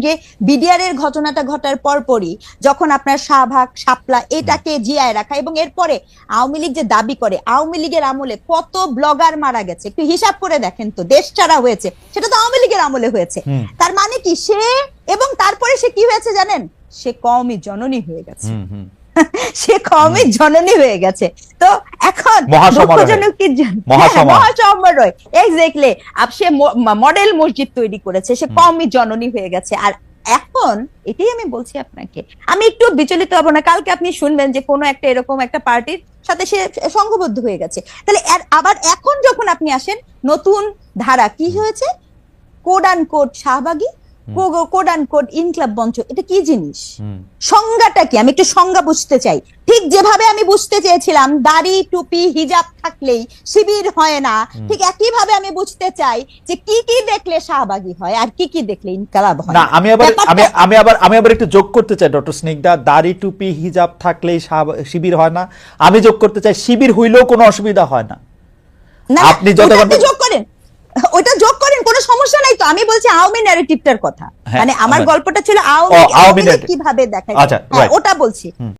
যে বিডিআর এর ঘটনাটা ঘটার পরপরই যখন আপনার শাহবাগ শাপলা এটাকে জিয়ায় রাখা এবং এরপরে আওয়ামী লীগ যে দাবি করে আওয়ামী লীগের আমলে কত ব্লগার মারা গেছে? একটু হিসাব করে দেখেন তো দেশ ছাড়া হয়েছে। সেটা তো আওয়ামী লীগের আমলে হয়েছে। তার মানে কি সে এবং তারপরে সে কি হয়েছে জানেন? সে কমই জননী হয়ে গেছে। সে কমই জননী হয়ে গেছে। তো এখন দুঃখজনক কি? হ্যাঁ, এক্স্যাক্টলি সে মডেল মসজিদ তৈরি করেছে সে কমই জননী হয়ে গেছে। আর এখন এটাই আমি বলছি আপনাকে আমি একটু বিচলিত হব না। কালকে আপনি শুনবেন যে কোনো একটা এরকম একটা পার্টির সাথে সে সংঘবদ্ধ হয়ে গেছে। তাহলে আবার এখন যখন আপনি আসেন নতুন ধারা কি হয়েছে? কোড আন কোড শাহবাগী কোড আন কোড ইনক্লাব মঞ্চ এটা কি জিনিস? সংজ্ঞাটা কি? আমি একটু সংজ্ঞা বুঝতে চাই। ঠিক যেভাবে আমি বুঝতে চেয়েছিলাম দাড়ি টুপি হিজাব থাকলেই শিবির হয় না। ঠিক একই ভাবে আমি বুঝতে চাই যে কি কি দেখলে শাহবাগী হয় আর কি কি দেখলে ইনকালাব হয়। না আমি আবার আমি আমি আবার আমি আবার একটু যোগ করতে চাই ডক্টর স্নিগ্ধা। দাড়ি টুপি হিজাব থাকলেই শিবির হয় না। আমি যোগ করতে চাই শিবির হইলেও কোনো অসুবিধা হয় না। আপনি যতক্ষণ- যোগ করেন। ওটা যোগ করেন কোনো সমস্যা তো আমি বলছি আওয়ামী ন্যারেটিভটার কথা। হ্যাঁ, মানে আমার গল্পটা ছিল আওয়ামী। কীভাবে দেখায়। আচ্ছা, হ্যাঁ, ওটা বলছি।